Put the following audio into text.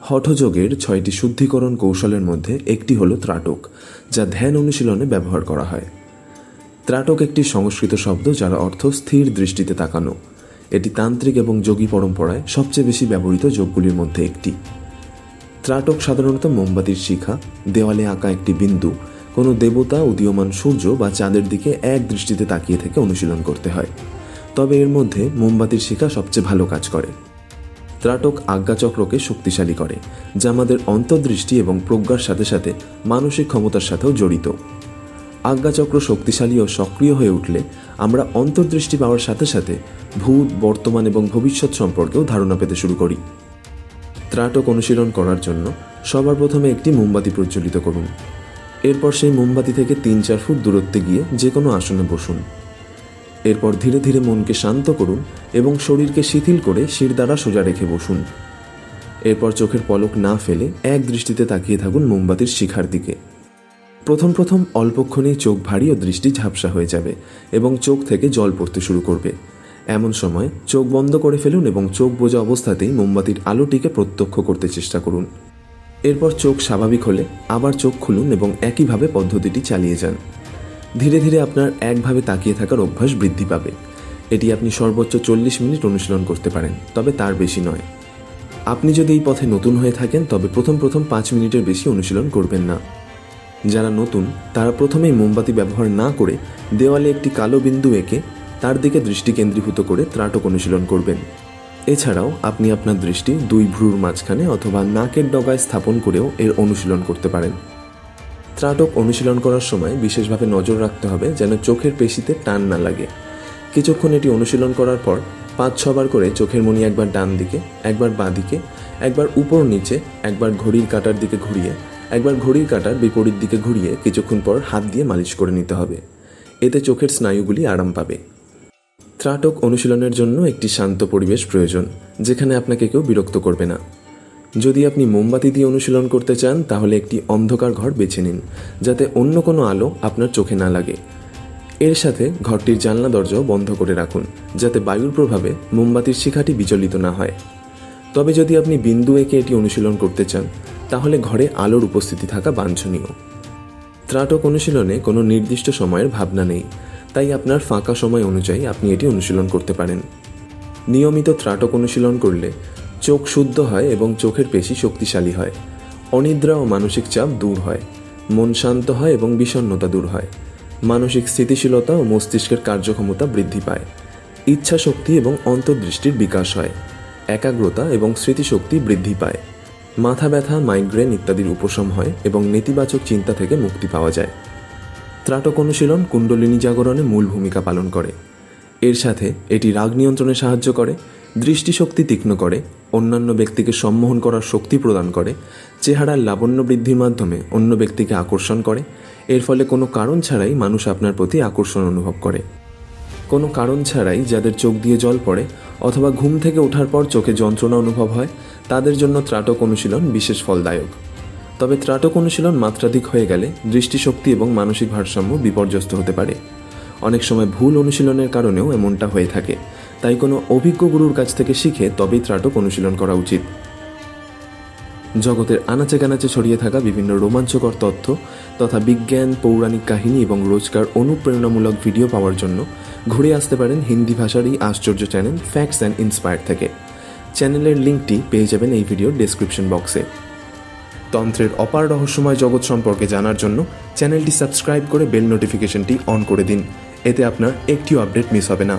হঠযোগের ছয়টি শুদ্ধিকরণ কৌশলের মধ্যে একটি হলো ত্রাটক, যা ধ্যান অনুশীলনে ব্যবহার করা হয়। ত্রাটক একটি সংস্কৃত শব্দ যার অর্থ স্থির দৃষ্টিতে তাকানো। এটি তান্ত্রিক এবং যোগী পরম্পরায় সবচেয়ে বেশি ব্যবহৃত যোগগুলির মধ্যে একটি। ত্রাটক সাধারণত মোমবাতির শিখা, দেওয়ালে আঁকা একটি বিন্দু, কোনো দেবতা, উদীয়মান সূর্য বা চাঁদের দিকে এক দৃষ্টিতে তাকিয়ে থেকে অনুশীলন করতে হয়। তবে এর মধ্যে মোমবাতির শিখা সবচেয়ে ভালো কাজ করে। ত্রাটক আজ্ঞাচক্রকে শক্তিশালী করে, যা আমাদের অন্তর্দৃষ্টি এবং প্রজ্ঞার সাথে সাথে মানসিক ক্ষমতার সাথেও জড়িত। আজ্ঞাচক্র শক্তিশালী ও সক্রিয় হয়ে উঠলে আমরা অন্তর্দৃষ্টি পাওয়ার সাথে সাথে ভূত, বর্তমান এবং ভবিষ্যৎ সম্পর্কেও ধারণা পেতে শুরু করি। ত্রাটক অনুশীলন করার জন্য সবার প্রথমে একটি মোমবাতি প্রজ্বলিত করুন। এরপর সেই মোমবাতি থেকে তিন চার ফুট দূরত্বে গিয়ে যে কোনো আসনে বসুন। এরপর ধীরে ধীরে মনকে শান্ত করুন এবং শরীরকে শিথিল করে শির দ্বারা সোজা রেখে বসুন। এরপর চোখের পলক না ফেলে এক দৃষ্টিতে তাকিয়ে থাকুন মোমবাতির শিখার দিকে। প্রথম প্রথম অল্পক্ষণেই চোখ ভারী ও দৃষ্টি ঝাপসা হয়ে যাবে এবং চোখ থেকে জল পড়তে শুরু করবে। এমন সময় চোখ বন্ধ করে ফেলুন এবং চোখ বোঝা অবস্থাতেই মোমবাতির আলোটিকে প্রত্যক্ষ করতে চেষ্টা করুন। এরপর চোখ স্বাভাবিক হলে আবার চোখ খুলুন এবং একইভাবে পদ্ধতিটি চালিয়ে যান। ধীরে ধীরে আপনার একভাবে তাকিয়ে থাকার অভ্যাস বৃদ্ধি পাবে। এটি আপনি সর্বোচ্চ চল্লিশ মিনিট অনুশীলন করতে পারেন, তবে তার বেশি নয়। আপনি যদি এই পথে নতুন হয়ে থাকেন, তবে প্রথম প্রথম পাঁচ মিনিটের বেশি অনুশীলন করবেন না। যারা নতুন, তারা প্রথমেই মোমবাতি ব্যবহার না করে দেওয়ালে একটি কালো বিন্দু এঁকে তার দিকে দৃষ্টি কেন্দ্রীভূত করে ত্রাটক অনুশীলন করবেন। এছাড়াও আপনি আপনার দৃষ্টি দুই ভ্রুর মাঝখানে অথবা নাকের ডগায় স্থাপন করেও এর অনুশীলন করতে পারেন। ত্রাটক অনুশীলন করার সময় বিশেষভাবে নজর রাখতে হবে যেন চোখের পেশিতে টান না লাগে। কিছুক্ষণ এটি অনুশীলন করার পর পাঁচ, ছবার করে চোখের মনি একবার ডান দিকে, একবার বাঁ দিকে, একবার উপর নিচে, একবার ঘড়ির কাটার দিকে ঘুরিয়ে, একবার ঘড়ির কাটার বিপরীত দিকে ঘুরিয়ে কিছুক্ষণ পর হাত দিয়ে মালিশ করে নিতে হবে। এতে চোখের স্নায়ুগুলি আরাম পাবে। ত্রাটক অনুশীলনের জন্য একটি শান্ত পরিবেশ প্রয়োজন, যেখানে আপনাকে কেউ বিরক্ত করবে না। যদি আপনি মোমবাতি দিয়ে অনুশীলন করতে চান, তাহলে একটি অন্ধকার ঘর বেছে নিন, যাতে অন্য কোনো আলো আপনার চোখে না লাগে। এর সাথে ঘরটির জানলা দরজাও বন্ধ করে রাখুন, যাতে বায়ুর প্রভাবে মোমবাতির শিখাটি বিচলিত না হয়। তবে যদি আপনি বিন্দু এঁকে এটি অনুশীলন করতে চান, তাহলে ঘরে আলোর উপস্থিতি থাকা বাঞ্ছনীয়। ত্রাটক অনুশীলনে কোনো নির্দিষ্ট সময়ের ভাবনা নেই, তাই আপনার ফাঁকা সময় অনুযায়ী আপনি এটি অনুশীলন করতে পারেন। নিয়মিত ত্রাটক অনুশীলন করলে চোখ শুদ্ধ হয় এবং চোখের পেশি শক্তিশালী হয়। অনিদ্রা ও মানসিক চাপ দূর হয়। মন শান্ত হয় এবং বিষণ্ণতা দূর হয়। মানসিক স্থিতিশীলতা ও মস্তিষ্কের কার্যক্ষমতা বৃদ্ধি পায়। ইচ্ছা শক্তি এবং অন্তর্দৃষ্টির বিকাশ হয়। একাগ্রতা এবং স্মৃতিশক্তি বৃদ্ধি পায়। মাথা ব্যথা, মাইগ্রেন ইত্যাদির উপশম হয় এবং নেতিবাচক চিন্তা থেকে মুক্তি পাওয়া যায়। ত্রাটক অনুশীলন কুণ্ডলিনী জাগরণে মূল ভূমিকা পালন করে। এর সাথে এটি রাগ নিয়ন্ত্রণে সাহায্য করে দৃষ্টিশক্তি তীক্ষ্ণ করে, অন্যান্য ব্যক্তিকে সম্মোহন করার শক্তি প্রদান করে, চেহারার লাবণ্য বৃদ্ধির মাধ্যমে অন্য ব্যক্তিকে আকর্ষণ করে, এর ফলে কোনো কারণ ছাড়াই মানুষ আপনার প্রতি আকর্ষণ অনুভব করে। কোনো কারণ ছাড়াই যাদের চোখ দিয়ে জল পড়ে অথবা ঘুম থেকে ওঠার পর চোখে যন্ত্রণা অনুভব হয়, তাদের জন্য ত্রাটক অনুশীলন বিশেষ ফলদায়ক। তবে ত্রাটক অনুশীলন মাত্রাধিক হয়ে গেলে দৃষ্টিশক্তি এবং মানসিক ভারসাম্য বিপর্যস্ত হতে পারে। অনেক সময় ভুল অনুশীলনের কারণেও এমনটা হয়ে থাকে। তাই কোনো অভিজ্ঞ গুরুর কাছ থেকে শিখে তবেই ত্রাটক অনুশীলন করা উচিত। জগতের আনাচে কানাচে ছড়িয়ে থাকা বিভিন্ন রোমাঞ্চকর তথ্য তথা বিজ্ঞান, পৌরাণিক কাহিনী এবং রোজকার অনুপ্রেরণামূলক ভিডিও পাওয়ার জন্য ঘুরে আসতে পারেন হিন্দি ভাষার এই আশ্চর্য চ্যানেল ফ্যাক্টস অ্যান্ড ইন্সপায়ার থেকে। চ্যানেলের লিঙ্কটি পেয়ে যাবেন এই ভিডিওর ডেসক্রিপশন বক্সে তন্ত্রের অপার রহস্যময় জগৎ সম্পর্কে জানার জন্য চ্যানেলটি সাবস্ক্রাইব করে বেল নোটিফিকেশনটি অন করে দিন। এতে আপনার একটিও আপডেট মিস হবে না।